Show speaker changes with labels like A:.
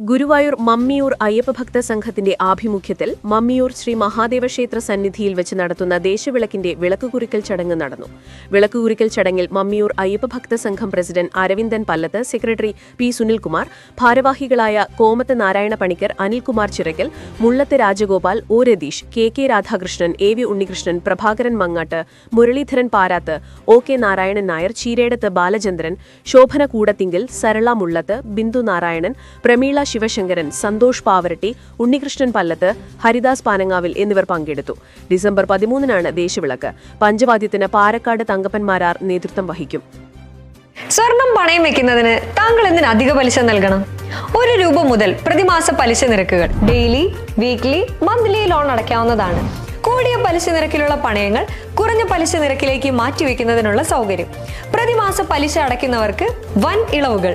A: Guruvayur Mammiyur അയ്യപ്പഭക്ത സംഘത്തിന്റെ ആഭിമുഖ്യത്തിൽ മമ്മിയൂർ ശ്രീ മഹാദേവ ക്ഷേത്ര സന്നിധിയിൽ വെച്ച് നടത്തുന്ന ദേശവിളക്കിന്റെ വിളക്കുകുറിക്കൽ ചടങ്ങ് നടന്നു. വിളക്കുകുറിക്കൽ ചടങ്ങിൽ മമ്മിയൂർ അയ്യപ്പഭക്ത സംഘം president Aravindan Pallath secretary P Sunilkumar ഭാരവാഹികളായ Komath Narayana Panicker Anilkumar Chirakkal Mullath Rajagopal O Ratheesh K K Radhakrishnan A V Unnikrishnan Prabhakaran Mangatt Muraleedharan Parath O K Narayanan Nair Cheeredath Balachandran Shobhana Koodathinkil Sarala Mullath Bindu Narayanan Prameela Sivasankaran Santhosh Pavaratty Unnikrishnan Pallath Haridas Panangavil എന്നിവർ പങ്കെടുത്തു. December പതിമൂന്നിനാണ് ദേശവിളക്ക്. പഞ്ചവാദ്യത്തിന് Palakkad Thankappanmarar നേതൃത്വം വഹിക്കും.
B: സ്വർണം പണയം വെക്കുന്നതിന് താങ്കൾ എന്തിന് അധിക പലിശ നൽകണം? ഒരു രൂപ മുതൽ പ്രതിമാസ പലിശ നിരക്കുകൾ ഡെയിലി വീക്ക്ലി മന്ത്ലി ലോൺ അടയ്ക്കാവുന്നതാണ്. കൂടിയ പലിശ നിരക്കിലുള്ള പണയങ്ങൾ കുറഞ്ഞ പലിശ നിരക്കിലേക്ക് മാറ്റിവെക്കുന്നതിനുള്ള സൗകര്യം. പ്രതിമാസ പലിശ അടയ്ക്കുന്നവർക്ക് വൻ ഇളവുകൾ.